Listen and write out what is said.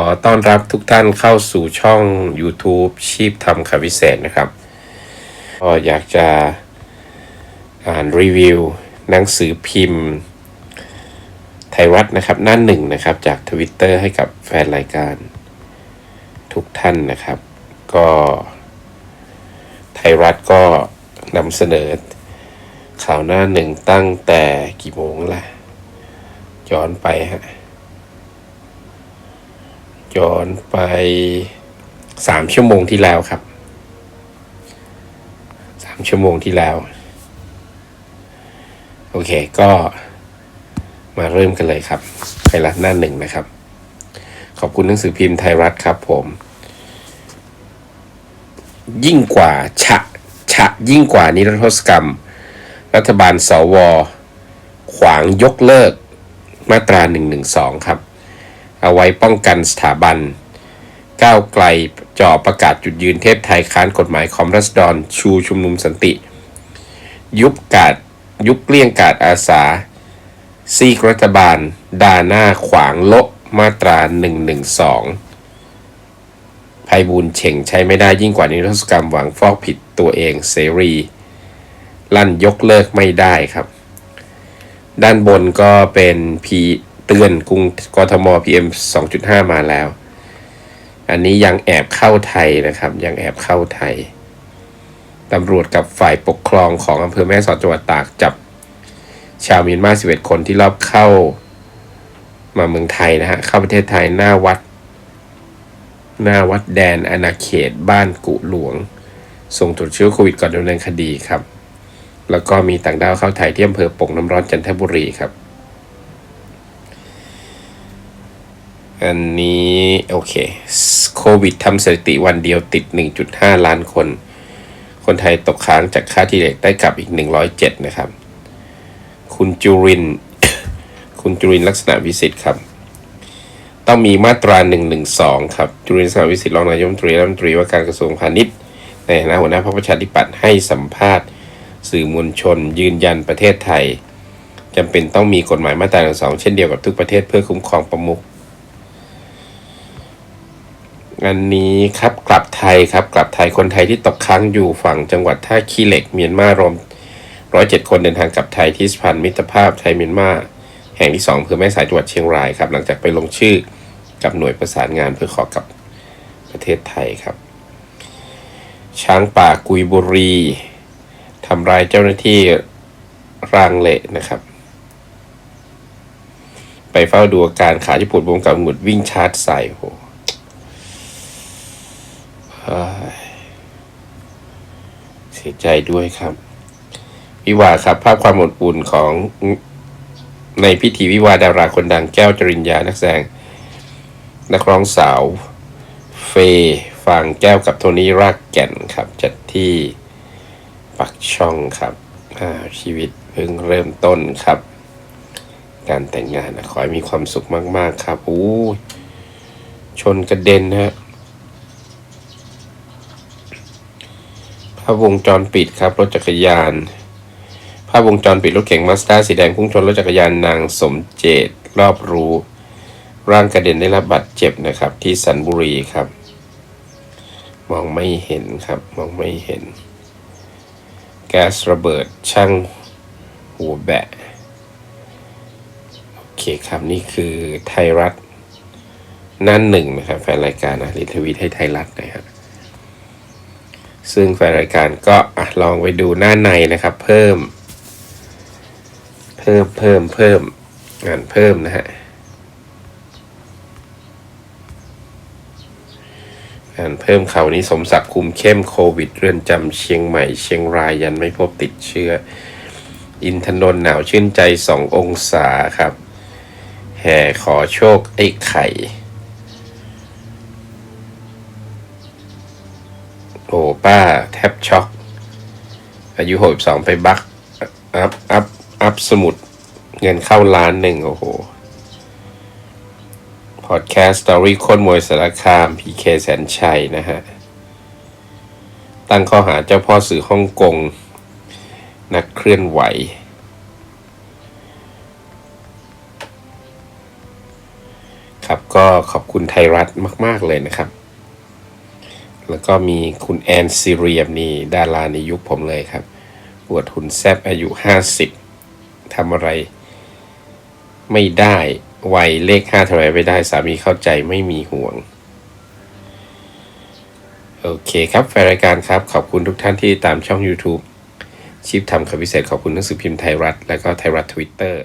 อต้อนรับทุกท่านเข้าสู่ช่อง YouTube ชีพทำคำวิเศษนะครับก็อยากจะอ่านรีวิว หนังสือพิมพ์ ไทยรัฐนะครับหน้าหนึ่งนะครับ จากทวิตเตอร์ให้กับแฟนรายการทุกท่านนะครับ ก็ไทยรัฐก็นำเสนอข่าวหน้าหนึ่งตั้งแต่กี่โมงล่ะย้อนไปฮะ ย้อนไปสามชั่วโมงที่แล้วครับสามชั่วโมงที่แล้ว โอเคก็มาเริ่มกันเลยครับ ไทยรัฐหน้าหนึ่งนะครับ ขอบคุณหนังสือพิมพ์ไทยรัฐครับผม ยิ่งกว่า ฉะ ฉะ ยิ่งกว่านิรโทษกรรม รัฐบาลสว ขวางยกเลิกมาตรา 112 ครับ เอาไว้ป้องกันสถาบัน ก้าวไกลจ่อประกาศจุดยืนเทพไทยค้านกฎหมายคอมรัสดอนชูชุมนุมสันติ ยุบกาดยุบเกลี้ยงกาดอาสา ซีกรัฐบาล ดาหน้าขวางโละมาตรา 112ภัยบูลเฉ่งใช้ไม่ได้ยิ่งกว่านิรโทษกรรมหวังฟอกผิดตัวเองเสรี ลั่นยกเลิกไม่ได้ครับ ด้านบนก็เป็นพี เตือนกรุงกทม PM 2.5 มาแล้ว อันนี้ยังแอบเข้าไทยนะครับ ยังแอบเข้าไทยตำรวจกับฝ่ายปกครองของอำเภอแม่สอดจังหวัดตากจับ ชาวเมียนมา 11 คนที่รอบเข้ามาเมืองไทยนะฮะ เข้าประเทศไทยหน้าวัด หน้าวัดแดนอาณาเขตบ้านกุหลวง ส่งตรวจเชื้อโควิดก่อนดำเนินคดีครับ แล้วก็มีต่างด้าวเข้าไทยที่อำเภอปงน้ำร้อนจันทบุรีครับ อันนี้ โอเคโควิดทำสถิติวันเดียวติด 1.5 ล้านคน คนไทยตกค้างจากค่าที่เหล็กได้กลับอีก 107 นะครับ คุณจุริน คุณจุรินลักษณะวิสิทธิ์ครับ ต้องมีมาตรา 112 ครับ จุรินทร์ลักษณะวิสิทธิ์รองนายกรัฐมนตรีรัฐมนตรีว่าการกระทรวงพาณิชย์ในฐานะหัวหน้าพรรคประชาธิปัตย์ให้สัมภาษณ์สื่อมวลชน ยืนยันประเทศไทยจำเป็นต้องมีกฎหมายมาตราสองเช่นเดียวกับทุกประเทศเพื่อคุ้มครองประมุข อันนี้ครับกลับไทยครับกลับไทยคนไทยที่ตกค้างอยู่ฝั่งจังหวัดท่าขี้เหล็กเมียนมารวมร้อยเจ็ดคนเดินทางกลับไทยที่สะพานมิตรภาพไทยเมียนมาแห่งที่สองอำเภอแม่สายจังหวัดเชียงรายครับ หลังจากไปลงชื่อกับหน่วยประสานงานเพื่อขอกลับประเทศไทยครับ ช้างป่ากุยบุรีทำร้ายเจ้าหน้าที่รางเละนะครับ ไปเฝ้าดูอาการขาที่ปวดบวมกับหงุดวิ่งชาร์จใส่โห เสียใจด้วยครับ วิวาครับภาพความอบอุ่นของในพิธีวิวาดาราคนดังแก้วจริญญานักแสดงนักร้องสาว เฟย์ฟางแก้วกับโทนี่รากแก่นครับ จัดที่ปักช่องครับชีวิตเพิ่งเริ่มต้นครับ การแต่งงานนะขอให้มีความสุขมาก ๆ ครับอู้ชนกระเด็นนะฮะภาพวงจรปิดครับรถจักรยาน ภาพวงจรปิดรถเก๋งมาสด้าสีแดงพุ่งชนรถจักรยานนางสมเจตรอบรู้ ร่างกระเด็นได้รับบาดเจ็บนะครับ ที่สันบุรีครับ มองไม่เห็นครับมองไม่เห็น แก๊สระเบิดช่างหัวแบะโอเคครับนี่คือไทยรัฐนั่นหนึ่งนะครับแฟนรายการนะรีทวีตให้ไทยรัฐนะครับ ซึ่งแฟนรายการก็อลองไปดูหน้าในนะครับ เพิ่ม เพิ่มเพิ่มเพิ่มอ่านเพิ่มนะฮะอ่านเพิ่มข่าวนี้สมศักดิ์คุมเข้มโควิด เรือนจำเชียงใหม่ เชียงรายยันไม่พบติดเชื้อ อินทนนท์หนาวชื่นใจสององศาครับ แห่ขอโชคไอ้ไข่ โอ้ป้าแทบช็อกอายุหกสองไปบักอัพอัพอัพสมุด เงินเข้าล้านหนึ่งโอ้โหพอดแคสต์สตอรี่คนมวยสารคามพีเคแสนชัยนะฮะ ตั้งข้อหาเจ้าพ่อสื่อฮ่องกง นักเคลื่อนไหว ครับก็ขอบคุณไทยรัฐมาก ๆ เลยนะครับ แล้วก็มีคุณแอนซีเรียมนี่ดาราในยุคผมเลยครับปวดหุ่นแซบอายุ 50ทำอะไร ไม่ได้วัยเลขห้าทำไมไม่ได้สามีเข้าใจไม่มีห่วง โอเคครับ แฟนรายการครับ ขอบคุณทุกท่านที่ตามช่อง YouTube ชิปทำคำพิเศษขอบคุณหนังสือพิมพ์ไทยรัฐ และก็ไทยรัฐทวิตเตอร์